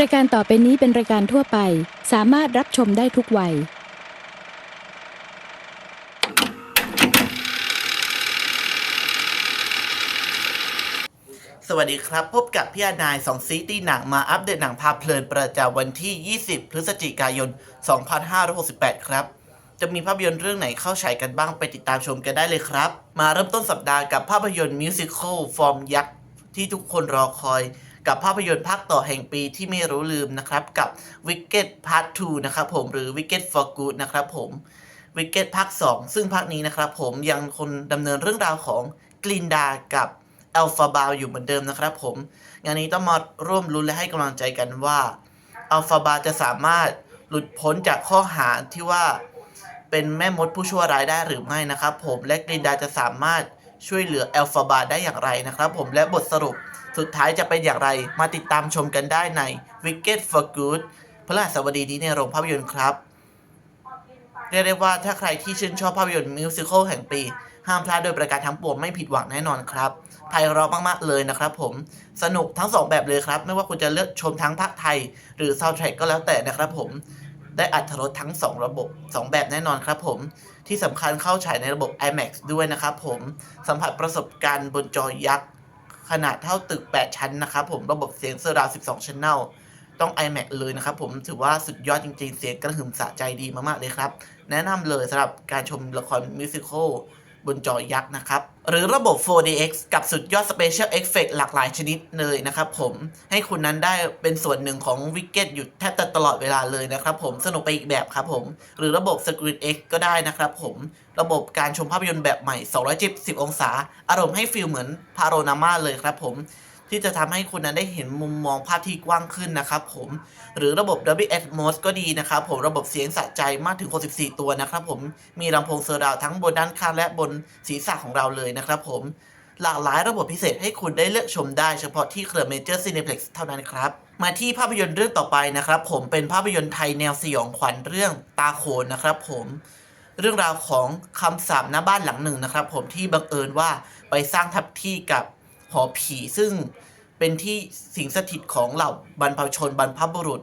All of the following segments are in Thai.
รายการต่อไปนี้เป็นรายการทั่วไป สามารถรับชมได้ทุกวัย สวัสดีครับ พบกับพี่อนายสองซีตีหนังมาอัปเดตหนังพาเพลินประจำวันที่ 20 พฤศจิกายน 2568 ครับ จะมีภาพยนตร์เรื่องไหนเข้าฉายกันบ้างไปติดตามชมกันได้เลยครับ มาเริ่มต้นสัปดาห์กับภาพยนตร์มิวสิควลฟอร์มยักษ์ที่ทุกคนรอคอย กับภาพยนตร์ภาคต่อแห่งปีที่ไม่รู้ลืมนะครับ กับ Wicked Part 2 นะครับผมหรือ Wicked for Good นะครับผมวิกเก็ตภาค 2 ซึ่งภาคนี้นะครับผมยังคงดำเนินเรื่องราวของกลินดากับอัลฟาบาอยู่เหมือนเดิมนะครับผม งานนี้ต้องมาร่วมรุ้นและให้กำลังใจกันว่าอัลฟาบาจะสามารถหลุดพ้นจากข้อหาที่ว่าเป็นแม่มดผู้ชั่วร้ายได้หรือไม่นะครับผมและกลินดาจะสามารถช่วยเหลืออัลฟาบาได้อย่างไรนะครับผมและบทสรุป สุดท้ายจะเป็นอย่างไรมาติดตามชมกันได้ใน Wicked for Good พระราชบดีนี้ในโรงภาพยนตร์ครับเรียกได้ว่าถ้าใครที่ชื่นชอบภาพยนตร์มิวสิควลแห่งปี ห้ามพลาดโดยประการทั้งปวงไม่ผิดหวังแน่นอนครับไพเราะมากๆเลยนะครับผมสนุกทั้งสองแบบเลยครับ ไม่ว่าคุณจะเลือกชมทั้งภาคไทย หรือซาวด์แทร็กก็แล้วแต่นะครับผมได้อัตรสทั้ง 2 ระบบ 2 แบบแน่นอนครับผม ที่สำคัญเข้าฉายในระบบ IMAX ด้วยนะครับผม สัมผัสประสบการณ์บนจอยักษ์ ขนาดเท่าตึก 8 ชั้นนะครับผมระบบเสียงเซอร์ราวด์12 Channel ต้อง iMac เลยนะครับผมถือว่าสุดยอดจริงๆ เสียงกระหึ่มสะใจดีมากๆเลยครับ แนะนำเลยสำหรับการชมละครมิวสิควล บนจอยักษ์นะครับ หรือระบบ 4DX กับสุดยอด Special Effect หลากหลายชนิดเลยนะครับผม ให้คุณนั้นได้เป็นส่วนหนึ่งของวิกเก็ตอยู่แทบตลอดเวลาเลยนะครับผม สนุกไปอีกแบบครับผม หรือระบบ Screen X ก็ได้นะครับผม ระบบการชมภาพยนตร์แบบใหม่ 270 องศา อารมณ์ให้ฟีลเหมือนพาโรนามาเลยครับผม ที่จะทำให้คุณนั้นได้เห็นมุมมองภาพที่กว้างขึ้นนะครับผมหรือระบบ Dolby Atmos ก็ดีนะครับผมระบบเสียงสะใจมากถึง 64 ตัวนะครับผมมีลำโพงเซอร์ราวทั้งบนด้านข้างและบนศีรษะของเราเลยนะครับผมหลากหลายระบบพิเศษให้คุณได้เลือกชมได้เฉพาะที่เครือ Major Cineplex เท่านั้นครับ มาที่ภาพยนตร์เรื่องต่อไปนะครับผมเป็นภาพยนตร์ไทยแนวสยองขวัญเรื่องตาโขนนะครับผมเรื่องราวของคำสาปหน้าบ้านหลังหนึ่งนะครับผมที่บังเอิญว่าไปสร้างทับที่กับ หอผีซึ่งเป็นที่สิงสถิตของเหล่าบรรพชนบรรพบุรุษ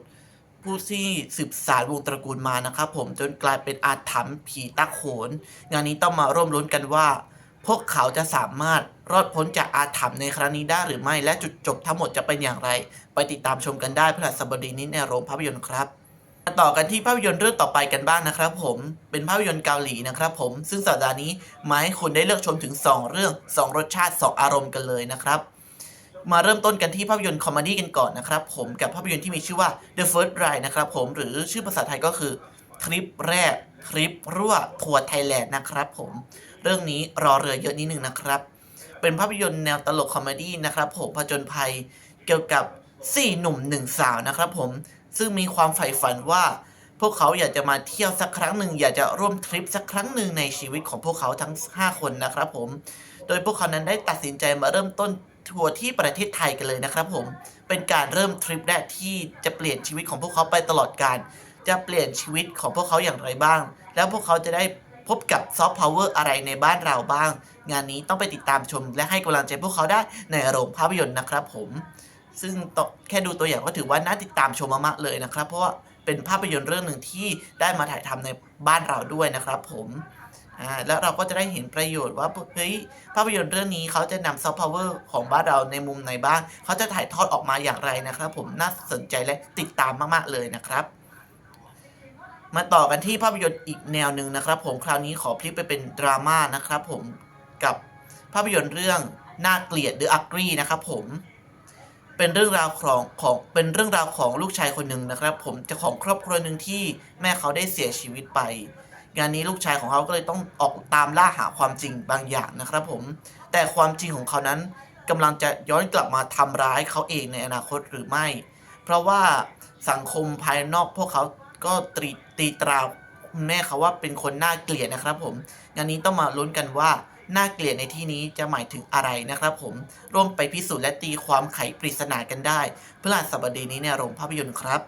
ผู้ที่สืบสานวงตระกูลมานะครับผมจนกลายเป็นอาถรรพ์ผีตาโขน งานนี้ต้องมาร่วมลุ้นกันว่า พวกเขาจะสามารถรอดพ้นจากอาถรรพ์ในครั้งนี้ได้หรือไม่และจุดจบทั้งหมดจะเป็นอย่างไร ไปติดตามชมกันได้พฤหัสบดีนี้ในโรงภาพยนตร์ครับ ต่อกันที่ภาพยนตร์เรื่องต่อไปกันบ้างนะครับผม เป็นภาพยนตร์เกาหลีนะครับผม ซึ่งสัปดาห์นี้มาให้คุณได้เลือกชมถึง 2 เรื่อง 2 รสชาติ 2 อารมณ์กันเลยนะครับ มาเริ่มต้นกันที่ภาพยนตร์คอมเมดี้กันก่อนนะครับผม กับภาพยนตร์ที่มีชื่อว่า The First Ride นะครับผม หรือชื่อภาษาไทยก็คือทริปแรกทริปรั่วทัวร์ไทยแลนด์นะครับผม เรื่องนี้รอเรือเยอะนิดนึงนะครับ เป็นภาพยนตร์แนวตลกคอมเมดี้นะครับผมผจญภัยเกี่ยวกับ4หนุ่ม1สาวนะครับผม ซึ่งมีความใฝ่ฝันว่า พวกเขาอยากจะมาเที่ยวสักครั้งหนึ่งอยากจะร่วมทริปสักครั้งหนึ่งในชีวิตของพวกเขาทั้ง 5 คนนะครับผม โดยพวกเขานั้นได้ตัดสินใจมาเริ่มต้นทัวร์ที่ประเทศไทยกันเลยนะครับผม เป็นการเริ่มทริปแรกที่จะเปลี่ยนชีวิตของพวกเขาไปตลอดการ จะเปลี่ยนชีวิตของพวกเขาอย่างไรบ้าง แล้วพวกเขาจะได้พบกับซอฟต์พาวเวอร์อะไรในบ้านเราบ้าง งานนี้ต้องไปติดตามชมและให้กำลังใจพวกเขาได้ในโรงภาพยนตร์นะครับผม ซึ่งแค่ดูตัวอย่างก็ถือว่าน่าติดตามชมมากๆเลยนะครับ เพราะว่าเป็นภาพยนตร์เรื่องหนึ่งที่ได้มาถ่ายทำในบ้านเราด้วยนะครับ ผมแล้วเราก็จะได้เห็นประโยชน์ว่าเฮ้ยภาพยนตร์เรื่องนี้เขาจะนำซอฟต์พาวเวอร์ของบ้านเราในมุมไหนบ้างเขาจะถ่ายทอดออกมาอย่างไรนะครับ ผมน่าสนใจและติดตามมากๆเลยนะครับ มาต่อกันที่ภาพยนตร์อีกแนวหนึ่งนะครับ ผมคราวนี้ขอพลิกไปเป็นดราม่านะครับ ผมกับภาพยนตร์เรื่องน่าเกลียด The Ugly นะครับ ผม เป็นเรื่องราวของของเป็นเรื่องราวของลูกชายคนหนึ่งนะครับ ผมจ้าของครอบครัวหนึ่งที่แม่เขาได้เสียชีวิตไป งานนี้ลูกชายของเขาก็เลยต้องออกตามล่าหาความจริงบางอย่างนะครับ ผม แต่ความจริงของเขานั้นกำลังจะย้อนกลับมาทำร้ายเขาเองในอนาคตหรือไม่ เพราะว่าสังคมภายนอกพวกเขาก็ตรีตีตราแม่เขาว่าเป็นคนน่าเกลียดนะครับ ผมงานนี้ต้องมาลุ้นกันว่า น่าเกลียดในที่นี้จะหมายถึงอะไรนะครับผมร่วมไปพิสูจน์และตีความไขปริศนากันได้พฤหัสบดีนี้ในโรงภาพยนตร์ครับ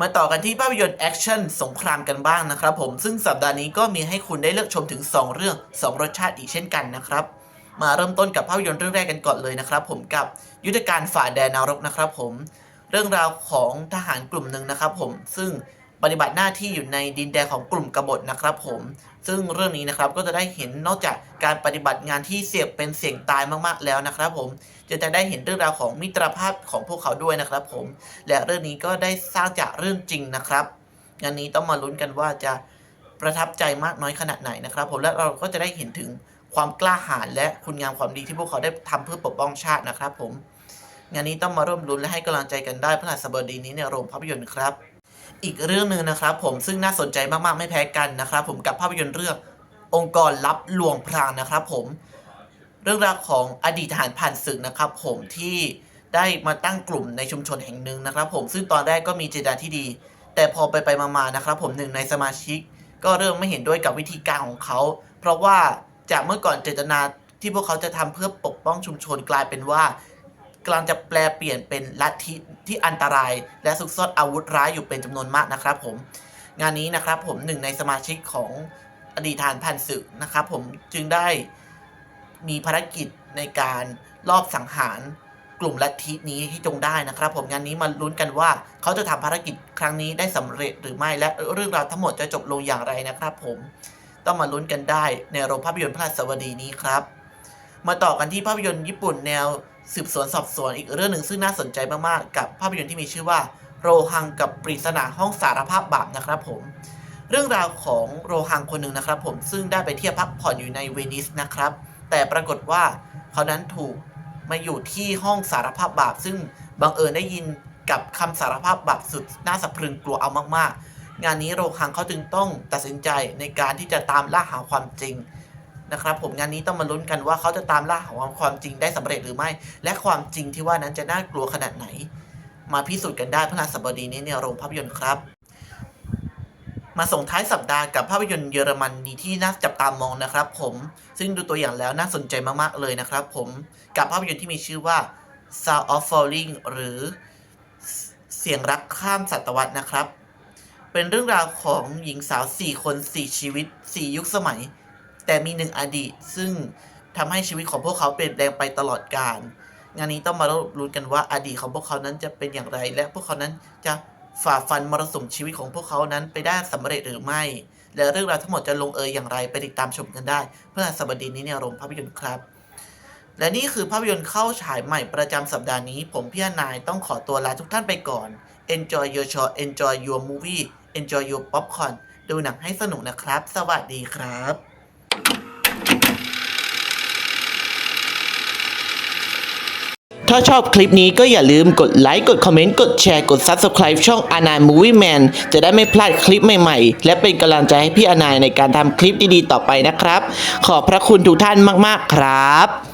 มาต่อกันที่ภาพยนตร์แอคชั่นสงครามกันบ้างนะครับผมซึ่งสัปดาห์นี้ก็มีให้คุณได้เลือกชมถึง 2 เรื่อง 2 รสชาติอีกเช่นกันนะครับมาเริ่มต้นกับภาพยนตร์เรื่องแรกกันก่อนเลยนะครับ ผมกับยุทธการฝ่าแดนนรกนะครับ ผมเรื่องราวของทหารกลุ่มหนึ่งนะครับ ผมซึ่งปฏิบัติหน้าที่อยู่ในดินแดนของกลุ่มกบฏนะครับ ผม ซึ่งเรื่องนี้นะครับก็จะได้เห็นนอกจากการปฏิบัติงานที่เสี่ยงเป็นเสี่ยงตายมากๆแล้วนะครับ ผมจะจะได้เห็นเรื่องราวของมิตรภาพของพวกเขาด้วยนะครับ ผมและเรื่องนี้ก็ได้สร้างจากเรื่องจริงนะครับงานนี้ต้องมาลุ้นกันว่าจะประทับใจมากน้อยขนาดไหนนะครับ ผมและเราก็จะได้เห็นถึงความกล้าหาญและคุณงามความดีที่พวกเขาได้ทำเพื่อปกป้องชาตินะครับ ผมงานนี้ต้องมาร่วมลุ้นและให้กำลังใจกันได้พฤหัสบดีนี้ในโรงภาพยนตร์ครับ อีกเรื่องหนึ่งนะครับผมซึ่งน่าสนใจมากๆไม่แพ้กันนะครับผมกับภาพยนตร์เรื่ององค์กรลับลวงพรางนะครับผมเรื่องราวของอดีตทหารผ่านศึกนะครับผมที่ได้มาตั้งกลุ่มในชุมชนแห่งหนึ่งนะครับ ผมซึ่งตอนแรกก็มีเจตนาที่ดี แต่พอไปไปมาๆนะครับ ผมหนึ่งในสมาชิก ก็เริ่มไม่เห็นด้วยกับวิธีการของเขา เพราะว่าจากเมื่อก่อนเจตนาที่พวกเขาจะทำเพื่อปกป้องชุมชนกลายเป็นว่า กำลังจะแปลเปลี่ยนเป็นลัทธิที่อันตราย และซุกซ่อนอาวุธร้ายอยู่เป็นจำนวนมากนะครับ ผม งานนี้นะครับผมหนึ่งในสมาชิกของอดีตทหารผ่านศึกนะครับผมจึงได้มีภารกิจในการลอบสังหารกลุ่มลัทธินี้ให้จงได้นะครับ ผมงานนี้มาลุ้นกันว่า เขาจะทำภารกิจครั้งนี้ได้สำเร็จหรือไม่และเรื่องราวทั้งหมดจะจบลงอย่างไรนะครับ ผมต้องมาลุ้นกันได้ในโรงภาพยนตร์พระราชบดีนี้ครับ มาต่อกันที่ภาพยนตร์ญี่ปุ่นแนว สืบสวนสอบสวนอีกเรื่องหนึ่งซึ่งน่าสนใจมากๆ กับภาพยนตร์ที่มีชื่อว่า โรฮังกับปริศนาห้องสารภาพบาปนะครับผม เรื่องราวของโรฮังคนหนึ่งนะครับ ผมซึ่งได้ไปเที่ยวพักผ่อนอยู่ในเวนิสนะครับ แต่ปรากฏว่าเขานั้นถูกมาอยู่ที่ห้องสารภาพบาป ซึ่งบังเอิญได้ยินกับคำสารภาพบาปสุดน่าสะพรึงกลัวเอามากๆ งานนี้โรฮังเขาจึงต้องตัดสินใจในการที่จะตามล่าหาความจริง นะครับผมงานนี้ต้องมาลุ้นกันว่าเขาจะตามล่าหาความจริงได้สำเร็จหรือไม่ และความจริงที่ว่านั้นจะน่ากลัวขนาดไหน มาพิสูจน์กันได้พฤหัสบดีนี้ในโรงภาพยนตร์ครับมาส่งท้ายสัปดาห์กับภาพยนตร์เยอรมันนีที่น่าจับตามองนะครับ ผมซึ่งดูตัวอย่างแล้วน่าสนใจมากๆเลยนะครับ ผมกับภาพยนตร์ที่มีชื่อว่า Sound of Falling หรือเสียงรักข้ามศตวรรษนะครับ เป็นเรื่องราวของหญิงสาว 4 คน 4 ชีวิต 4 ยุคสมัย แต่มีหนึ่งอดีต ซึ่งทำให้ชีวิตของพวกเขาเปลี่ยนแปลงไปตลอดกาลงานนี้ต้องมาลุ้นกันว่าอดีตของพวกเขานั้นจะเป็นอย่างไร และพวกเขานั้นจะฝ่าฟันมรสุมชีวิตของพวกเขานั้นไปได้สำเร็จหรือไม่ และเรื่องราวทั้งหมดจะลงเอยอย่างไรไปติดตามชมกันได้ เพื่อสบดีนี้ในโรงภาพยนตร์ครับ และนี่คือภาพยนตร์เข้าฉายใหม่ประจำสัปดาห์นี้ ผมพี่นายต้องขอตัวลาทุกท่านไปก่อน Enjoy your show Enjoy your movie Enjoy your popcorn ดูหนังให้สนุกนะครับ สวัสดีครับ ถ้าชอบคลิปนี้ก็อย่าลืมกดไลค์กดคอมเมนต์กดแชร์กด Subscribe ช่องอานาย Movie Man จะได้ไม่พลาดคลิปใหม่ๆ และเป็นกำลังใจให้พี่อานายในการทำคลิปดีๆต่อไปนะครับ ขอบพระคุณทุกท่านมากๆครับ